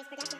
Force Production.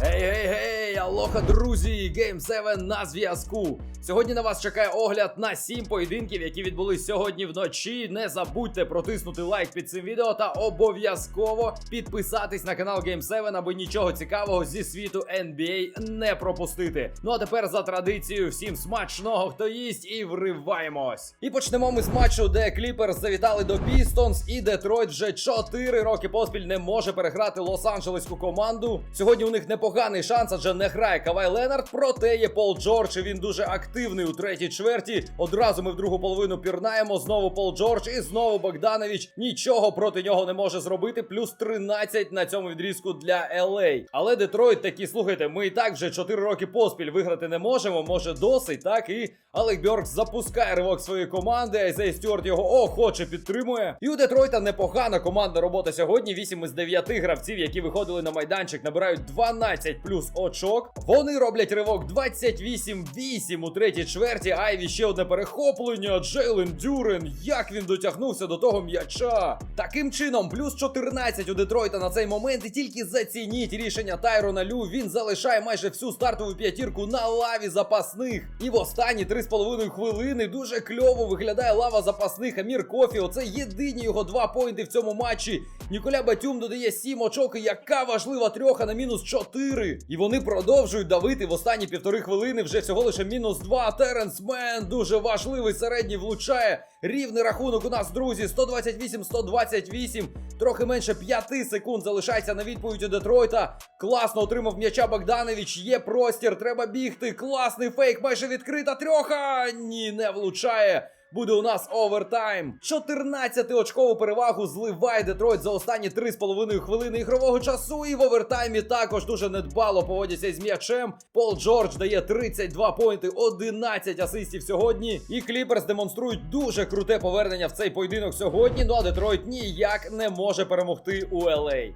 Гей, гей, гей, алоха, друзі! Game 7 на зв'язку. Сьогодні на вас чекає огляд на 7 поєдинків, які відбулись сьогодні вночі. Не забудьте протиснути лайк під цим відео та обов'язково підписатись на канал Game 7, аби нічого цікавого зі світу NBA не пропустити. Ну а тепер за традицією, всім смачного, хто їсть, і вриваємось. І почнемо ми з матчу, де Кліперс завітали до Пістонс, і Детройт вже 4 роки поспіль не може переграти Лос-Анджелеську команду. Сьогодні у них непоганий шанс, адже не грає Кавай Ленард, проте є Пол Джордж. і Він дуже активний у третій чверті. Одразу ми в другу половину пірнаємо. Знову Пол Джордж і знову Богданович. Нічого проти нього не може зробити. Плюс 13 на цьому відрізку для LA. Але Детройт такі, слухайте, ми і так вже 4 роки поспіль виграти не можемо. Може досить, так і Алек Бьоркс запускає ривок своєї команди. Айзей Стюарт його охоче підтримує. І у Детройта непогана командна робота сьогодні. 8 із 9 гравців, які виходили на майданчик, набирають 12 плюс очок. Вони роблять ривок 28-8 у третій чверті. Айві ще одне перехоплення. Джейлен Дюрен. Як він дотягнувся до того м'яча? Таким чином, плюс 14 у Детройта на цей момент. І тільки зацініть рішення Тайрона Лю. Він залишає майже всю стартову п'ятірку на лаві запасних. І в останні 3,5 хвилини дуже кльово виглядає лава запасних. Амір Кофі. Оце єдині його два поінти в цьому матчі. Ніколя Батюм додає 7 очок. І яка важлива трьоха на мінус 4. І вони продовжують давити в останні півтори хвилини. Вже всього лише мінус 2. Теренс Мен дуже важливий середній влучає. Рівний рахунок у нас, друзі, 128-128. Трохи менше 5 секунд залишається на відповідь у Детройта. Класно отримав м'яча Богданович. Є простір, треба бігти. Класний фейк, майже відкрита трьоха. Ні, не влучає. Буде у нас овертайм. 14-очкову перевагу зливає Детройт за останні 3,5 хвилини ігрового часу. І в овертаймі також дуже недбало поводяться із м'ячем. Пол Джордж дає 32 поінти, 11 асистів сьогодні. І Кліперс демонструють дуже круте повернення в цей поєдинок сьогодні. Ну а Детройт ніяк не може перемогти у LA.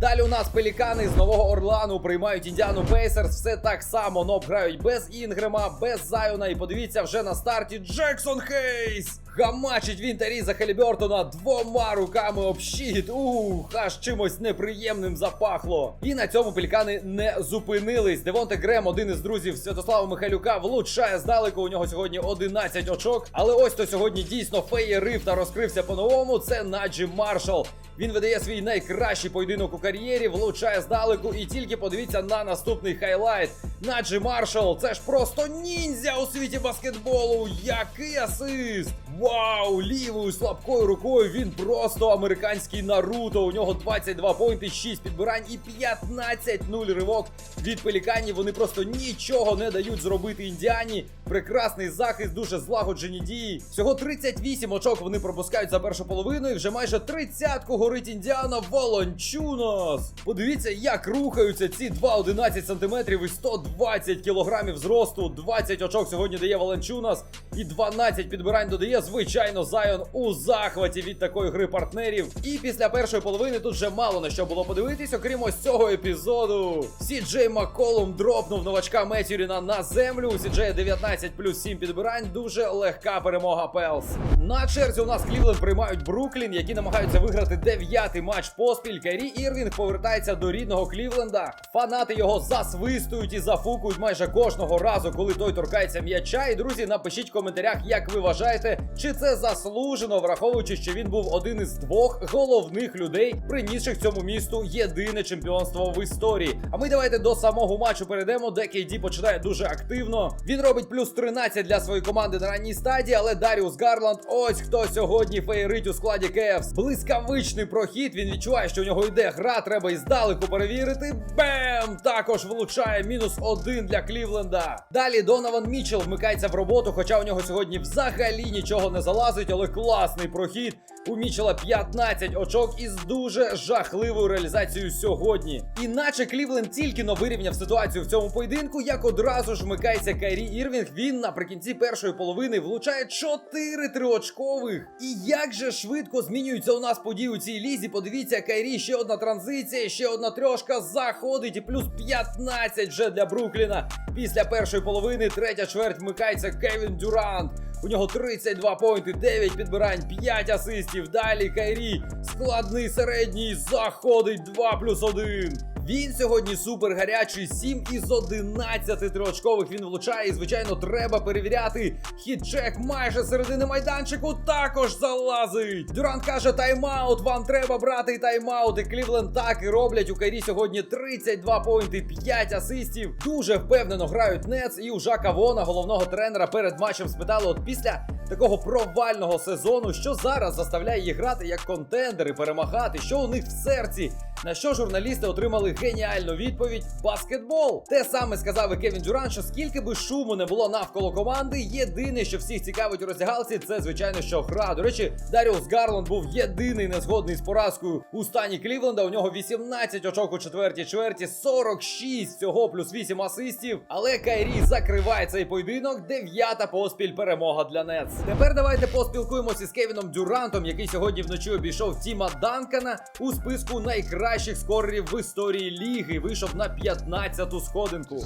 Далі у нас пелікани з нового Орлану приймають індіану Пейсерс. Все так само, но грають без Інгрема, без Зайона. І подивіться вже на старті Джексон Хейс. Гамачить він Таріза Хелібертона двома руками об щит. Ух, аж чимось неприємним запахло. І на цьому пелікани не зупинились. Девонте Грем, один із друзів Святослава Михайлюка, влучає здалеку. У нього сьогодні 11 очок. Але ось то сьогодні дійсно феєрив та розкрився по-новому. Це Наджі Маршал. Він видає свій найкращий поєдинок у кар'єрі, влучає здалеку. І тільки подивіться на наступний хайлайт. Наджі Маршал, це ж просто ніндзя у світі баскетболу. Який асист! Вау! Лівою слабкою рукою він просто американський Наруто. У нього 22 поінти, 6 підбирань і 15-0 ривок від пеліканів. Вони просто нічого не дають зробити індіані. Прекрасний захист, дуже злагоджені дії. Всього 38 очок вони пропускають за першу половину. І вже майже 30-ку горить індіана Волончунос. Подивіться, як рухаються ці 2,11 сантиметрів і 120 кілограмів зросту. 20 очок сьогодні дає Волончунос. І 12 підбирань додає, звичайно, Зайон у захваті від такої гри партнерів. І після першої половини тут вже мало на що було подивитись, окрім ось цього епізоду. Сі Джей Макколум дропнув новачка Метюріна на землю. У Сі Джея 19 плюс 7 підбирань. Дуже легка перемога Пелс. На черзі у нас Клівленд приймають Бруклін, які намагаються виграти дев'ятий матч поспіль. Кайрі Ірвінг повертається до рідного Клівленда. Фанати його засвистують і зафукують майже кожного разу, коли той торкається м'яча. І друзі, напишіть в коментарях, як ви вважаєте, чи це заслужено, враховуючи, що він був один із двох головних людей, принісших цьому місту єдине чемпіонство в історії. А ми давайте до самого матчу перейдемо, де KD починає дуже активно. Він робить плюс 13 для своєї команди на ранній стадії, але Даріус Гарланд, ось хто сьогодні феєрить у складі Кевс. Блискавичний прохід. Він відчуває, що у нього йде гра, треба і здалеку перевірити. Бем! Також влучає мінус один для Клівленда. Далі Донован Мічел вмикається в роботу, хоча у нього сьогодні взагалі нічого не залазить, але класний прохід. У Мічела 15 очок із дуже жахливою реалізацією сьогодні. Іначе Клівленд тільки но вирівняв ситуацію в цьому поєдинку, як одразу ж вмикається Кайрі Ірвінг. Він наприкінці першої половини влучає 4 триочкових. І як же швидко змінюються у нас події у цій лізі. Подивіться, Кайрі, ще одна транзиція, ще одна трьошка заходить, і плюс 15 вже для Брукліна. Після першої половини третя чверть вмикається Кевін Дюрант. У нього 32 поінти, 9 підбирань, 5 асистів. Далі Кайрі, складний середній, заходить 2 плюс 1. Він сьогодні супер гарячий, 7 із 11 триочкових він влучає. І, звичайно, треба перевіряти. Хід-чек майже середини майданчику також залазить. Дюрант каже: тайм-аут, вам треба брати тайм-аут. І Клівленд так і роблять. У Кайрі сьогодні 32 поінти, 5 асистів. Дуже впевнено грають Нец. І у Жака Вона, головного тренера, перед матчем спитали, от після такого провального сезону, що зараз заставляє їх грати як контендери, перемагати, що у них в серці. На що журналісти отримали геніальну відповідь: баскетбол. Те саме сказав і Кевін Дюран, що скільки би шуму не було навколо команди, єдине, що всіх цікавить у роздягалці, це звичайно, що гра. До речі, Даріус Гарланд був єдиний незгодний з поразкою у стані Клівленда. У нього 18 очок у четвертій чверті, 46 всього плюс 8 асистів. Але Кайрі закриває цей поєдинок. Дев'ята поспіль перемога для Нец. Тепер давайте поспілкуємося з Кевіном Дюрантом, який сьогодні вночі обійшов Тіма Данкана у списку найкращих скорерів в історії ліги. Вийшов на 15-ту сходинку.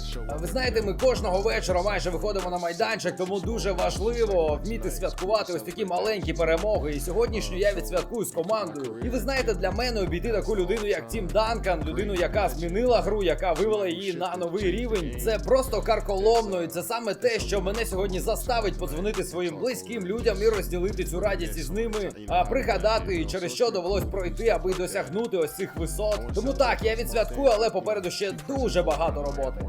Ви знаєте, ми кожного вечора майже виходимо на майданчик, тому дуже важливо вміти святкувати ось такі маленькі перемоги. І сьогоднішню я відсвяткую з командою. І ви знаєте, для мене обійти таку людину, як Тім Данкан, людину, яка змінила гру, яка вивела її на новий рівень. Це просто карколомно, і це саме те, що мене сьогодні заставить подзвонити своїм близьким людям і розділити цю радість із ними, а пригадати, через що довелось пройти, аби досягнути ось цих висот. Тому так, я відсвяткую, але попереду ще дуже багато роботи.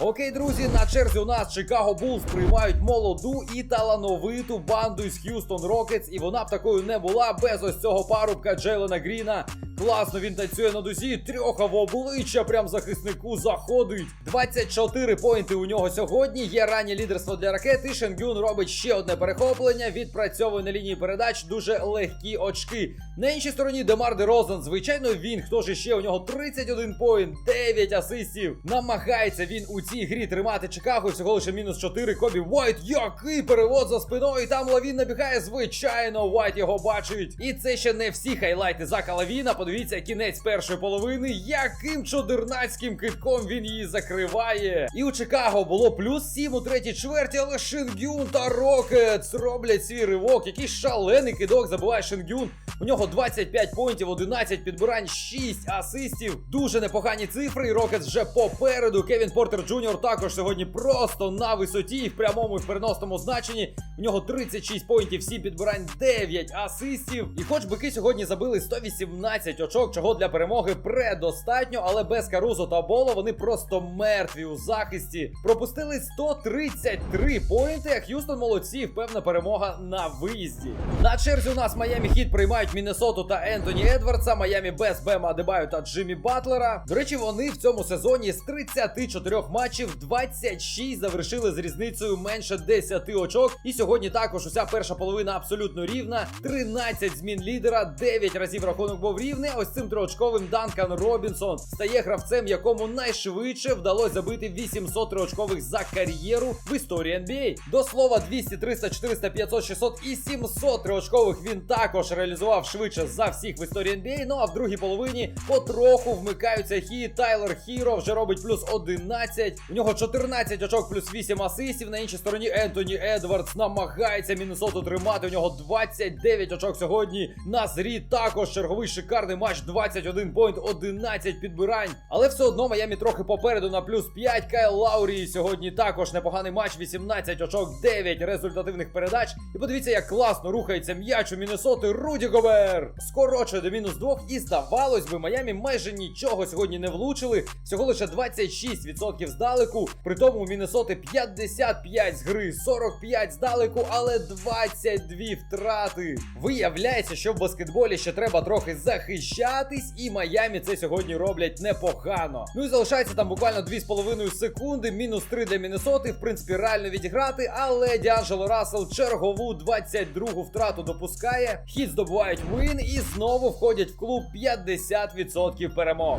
Окей, друзі, на черзі у нас Чикаго Булls приймають молоду і талановиту банду із Х'юстон Рокетс, і вона б такою не була без ось цього парубка Джейлена Гріна. Класно він танцює на дузі, трьоха в обличчя, прям захиснику заходить. 24 поінти у нього сьогодні. Є раннє лідерство для ракети. Шенгюн робить ще одне перехоплення. Відпрацьовує на лінії передач дуже легкі очки. На іншій стороні Демар Де Розен. Звичайно, він. Хто ж ще? У нього 31 поінт, 9 асистів. Намагається він у цій грі тримати Чикаго. Всього лише мінус 4. Кобі Вайт. Який перевод за спиною. Там Лавін набігає. Звичайно, Вайт його бачить. І це ще не всі хайлайти Зака Лавіна. Подивіться, кінець першої половини. Яким чодернацьким китком він її закриває. І у Чикаго було плюс 7 у третій чверті, але Шингюн та Рокетс роблять свій ривок. Який шалений кидок забиває Шингюн. У нього 25 поінтів, 11 підбирань, 6 асистів. Дуже непогані цифри. І Рокетс вже попереду. Кевін Портер Джуніор також сьогодні просто на висоті в прямому і в переносному значенні. У нього 36 поінтів, 7 підбирань, 9 асистів. І хоч бики сьогодні забили 118 очок, чого для перемоги предостатньо, але без Карузо та Боло вони просто мертві у захисті. Пропустили 133 поінти. А Х'юстон молодці, певна перемога на виїзді. На черзі у нас Майами Хіт приймають Міннесоту та Ентоні Едвардса, Майами без Бема Адебаю та Джиммі Батлера. До речі, вони в цьому сезоні з 34 матчів 26 завершили з різницею менше 10 очок. І сьогодні також уся перша половина абсолютно рівна. 13 змін лідера, 9 разів рахунок був рівний. А Ось цим триочковим Данкан Робінсон стає гравцем, якому найшвидше вдалося забити 800 триочкових за кар'єру в історії NBA. До слова, 200, 300, 400, 500, 600 і 700 триочкових він також реалізував швидше за всіх в історії NBA. Ну а в другій половині потроху вмикаються хі. Тайлер Хіро вже робить плюс 11. У нього 14 очок плюс 8 асистів. На іншій стороні Ентоні Едвардс намагається Міннесоту тримати. У нього 29 очок сьогодні. На зрі також черговий шикарний матч. 21 поінт, 11 підбирань. Але все одно Майамі трохи попереду на плюс 5. Кайл Лаурі сьогодні також непоганий матч. 18 очок, 9 результативних передач. І подивіться, як класно рухається м'яч у Міннесоти Руді Гобер. Скорочує до мінус 2. І здавалось би, Майамі майже нічого сьогодні не влучили. Всього лише 26% здалеку. При тому у Міннесоти 55 з гри, 45 здалеку, але 22 втрати. Виявляється, що в баскетболі ще треба трохи захищатись, і Майамі це сьогодні роблять непогано. Ну і залишається там буквально 2,5 секунди, мінус 3 для Міннесоти. В принципі, реально відіграти, але Діанджело Рассел чергову 22-гу втрату допускає. Хід здобувають вин і знову входять в клуб 50% перемог.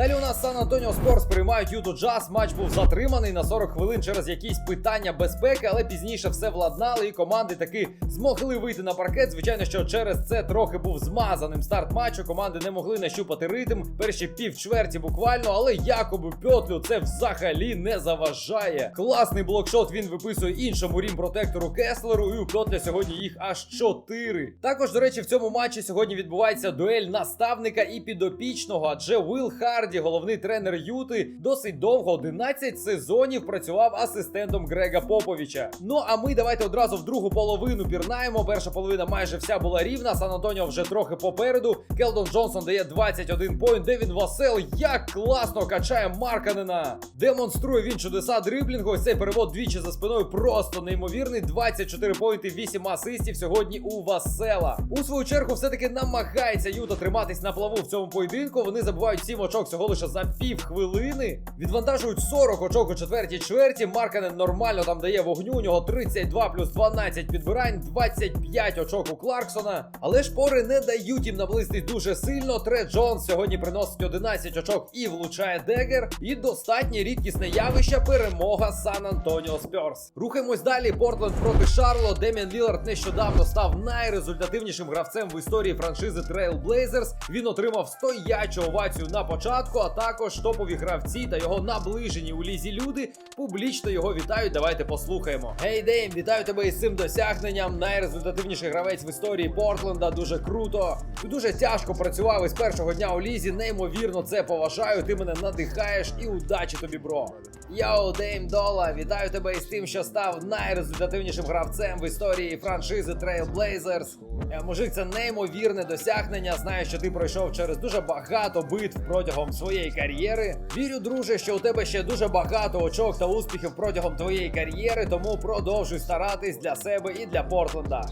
Далі у нас Сан Антоніо Спорс приймають Юту Джаз. Матч був затриманий на 40 хвилин через якісь питання безпеки, але пізніше все владнали, і команди таки змогли вийти на паркет. Звичайно, що через це трохи був змазаним старт матчу. Команди не могли нащупати ритм. Перші півчверті буквально, але Якобу Пьотлю це взагалі не заважає. Класний блокшот він виписує іншому рім протектору Кеслеру, і у Пьотля сьогодні їх аж 4. Також, до речі, в цьому матчі сьогодні відбувається дуель наставника і підопічного, адже Уилл Харді, головний тренер Юти, досить довго 11 сезонів працював асистентом Грега Поповича. Ну а ми давайте одразу в другу половину пірнаємо. Перша половина майже вся була рівна. Сан Антоніо вже трохи попереду. Келдон Джонсон дає 21 поінт. Девін Васел як класно качає Марканена. Демонструє він чудеса дриблінгу. Ось цей перевод двічі за спиною просто неймовірний. 24 поінти, 8 асистів сьогодні у Васела. У свою чергу, все-таки намагається Юта триматись на плаву в цьому поєдинку. Вони забувають 7 очок всього лише за пів хвилини. Відвантажують 40 очок у четвертій чверті. Марканен нормально там дає вогню. У нього 32 плюс 12 підбирань, 25 очок у Кларксона. Але шпори не дають їм наблизитись дуже сильно. Тре Джонс сьогодні приносить 11 очок і влучає Дегер. І достатньо рідкісне явище перемога Сан Антоніо Спьорс. Рухаємось далі. Портленд проти Шарло. Деміан Лілард нещодавно став найрезультативнішим гравцем в історії франшизи Trail Blazers. Він отримав стоячу овацію на початку, а також топові гравці та його наближені у лізі люди публічно його вітають. Давайте послухаємо. Гей, Дейм, вітаю тебе із цим досягненням. Найрезультативніший гравець в історії Портленда. Дуже круто. Ти дуже тяжко працював із першого дня у лізі. Неймовірно це поважаю. Ти мене надихаєш і удачі тобі, бро. Йоу, Дейм Дола, вітаю тебе із тим, що став найрезультативнішим гравцем в історії франшизи Trail Blazers. Е, Мужик, це неймовірне досягнення. Знаю, що ти пройшов через дуже багато битв протягом своєї кар'єри. Вірю, друже, що у тебе ще дуже багато очок та успіхів протягом твоєї кар'єри, тому продовжуй старатись для себе і для Портленда.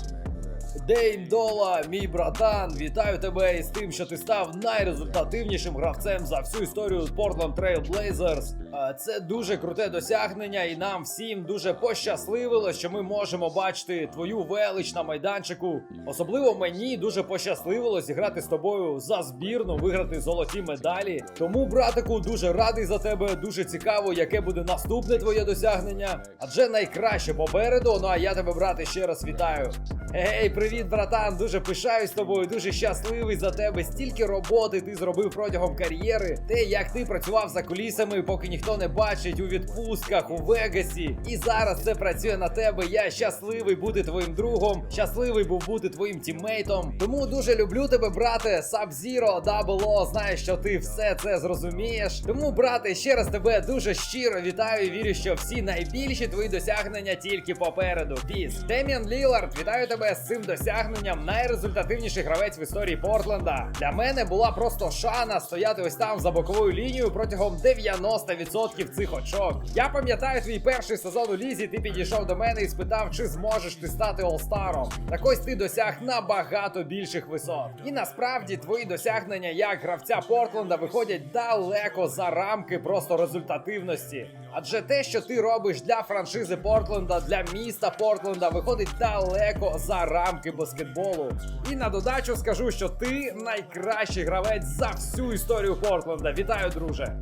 Дейм Дола, мій братан, вітаю тебе із тим, що ти став найрезультативнішим гравцем за всю історію Portland Trail Blazers. Це дуже круте досягнення, і нам всім дуже пощасливило, що ми можемо бачити твою велич на майданчику. Особливо мені дуже пощасливило зіграти з тобою за збірну, виграти золоті медалі. Тому, братику, дуже радий за тебе. Дуже цікаво, яке буде наступне твоє досягнення. Адже найкраще попереду. Ну а я тебе, брате, ще раз вітаю. Гей, привіт, братан! Дуже пишаюсь тобою, дуже щасливий за тебе. Стільки роботи ти зробив протягом кар'єри. Те, як ти працював за кулісами, поки ніхто не бачить у відпустках у Вегасі. І зараз це працює на тебе. Я щасливий бути твоїм другом, щасливий був бути твоїм тіммейтом. Тому дуже люблю тебе, брате. Sub-Zero, Double O, знаю, що ти все це зрозумієш. Тому, брате, ще раз тебе дуже щиро вітаю вірю, що всі найбільші твої досягнення тільки попереду. Піс. Деміан Лілард, вітаю тебе з цим досягненням. Найрезультативніший гравець в історії Портленда. Для мене була просто шана стояти ось там за боковою лінією протягом 90% цих очок. Я пам'ятаю твій перший сезон у лізі. Ти підійшов до мене і спитав, чи зможеш ти стати олстаром. Так ось ти досяг набагато більших висот. І насправді твої досягнення як гравця Портленда виходять далеко за рамки просто результативності. Адже те, що ти робиш для франшизи Портленда, для міста Портленда, виходить далеко за рамки баскетболу. І на додачу скажу, що ти найкращий гравець за всю історію Портленда. Вітаю, друже!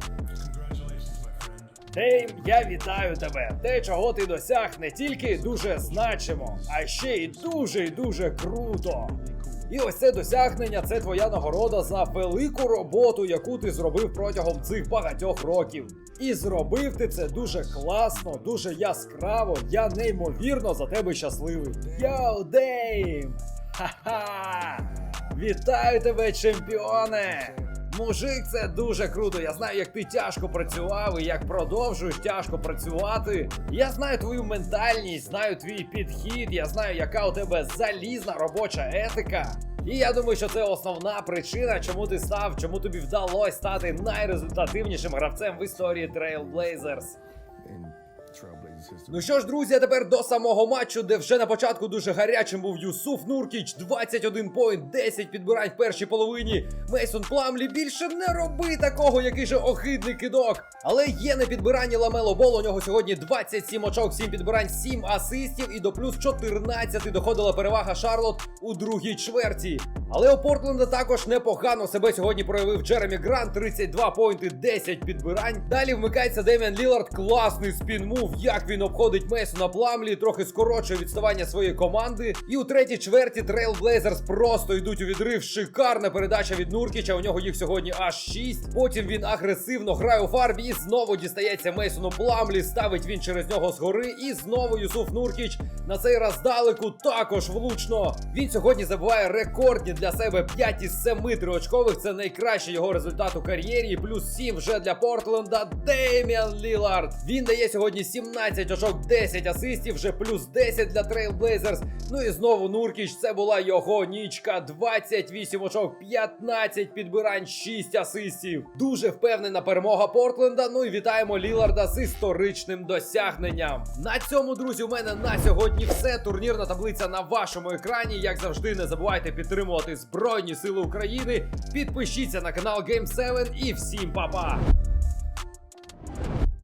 Дейм, я вітаю тебе. Те, чого ти досяг, не тільки дуже значимо, а ще й дуже і дуже круто. І ось це досягнення це твоя нагорода за велику роботу, яку ти зробив протягом цих багатьох років. І зробив ти це дуже класно, дуже яскраво. Я неймовірно за тебе щасливий. Йоу, Дейм! Ха-ха! Вітаю тебе, чемпіоне! Мужик, це дуже круто. Я знаю, як ти тяжко працював і як продовжуєш тяжко працювати. Я знаю твою ментальність, знаю твій підхід, я знаю, яка у тебе залізна робоча етика. І я думаю, що це основна причина, чому ти став, чому тобі вдалося стати найрезультативнішим гравцем в історії Trail Trailblazers Ну що ж, друзі, тепер до самого матчу, де вже на початку дуже гарячим був Юсуф Нуркіч, 21 поінт, 10 підбирань в першій половині. Мейсон Пламлі більше не роби такого, який же охидний кидок. Але є на підбиранні Ламело Бол. У нього сьогодні 27 очок, 7 підбирань, 7 асистів і до плюс 14 доходила перевага Шарлот у другій чверті. Але у Портленда також непогано себе сьогодні проявив Джеремі Грант, 32 поінти, 10 підбирань. Далі вмикається Деміан Лілард, класний спін-мув, як він обходить Мейсона Пламлі, трохи скорочує відставання своєї команди. І у третій чверті Трейл Блейзерс просто йдуть у відрив. Шикарна передача від Нуркіча. У нього їх сьогодні аж 6. Потім він агресивно грає у фарбі і знову дістається Мейсону Пламлі. Ставить він через нього згори. І знову Юсуф Нуркіч на цей раз далеку також влучно. Він сьогодні забиває рекордні для себе 5 із 7 триочкових. Це найкращий його результат у кар'єрі. Плюс 7 вже для Портленда. Деміан Лілард. Він дає сьогодні 17 очок, 10 асистів, вже плюс 10 для Trailblazers. Ну і знову Нуркіч. Це була його нічка. 28 очок, 15 підбирань, 6 асистів. Дуже впевнена перемога Портленда. Ну і вітаємо Ліларда з історичним досягненням. На цьому, друзі, у мене на сьогодні все. Турнірна таблиця на вашому екрані. Як завжди, не забувайте підтримувати Збройні Сили України. Підпишіться на канал Game7 і всім па-па!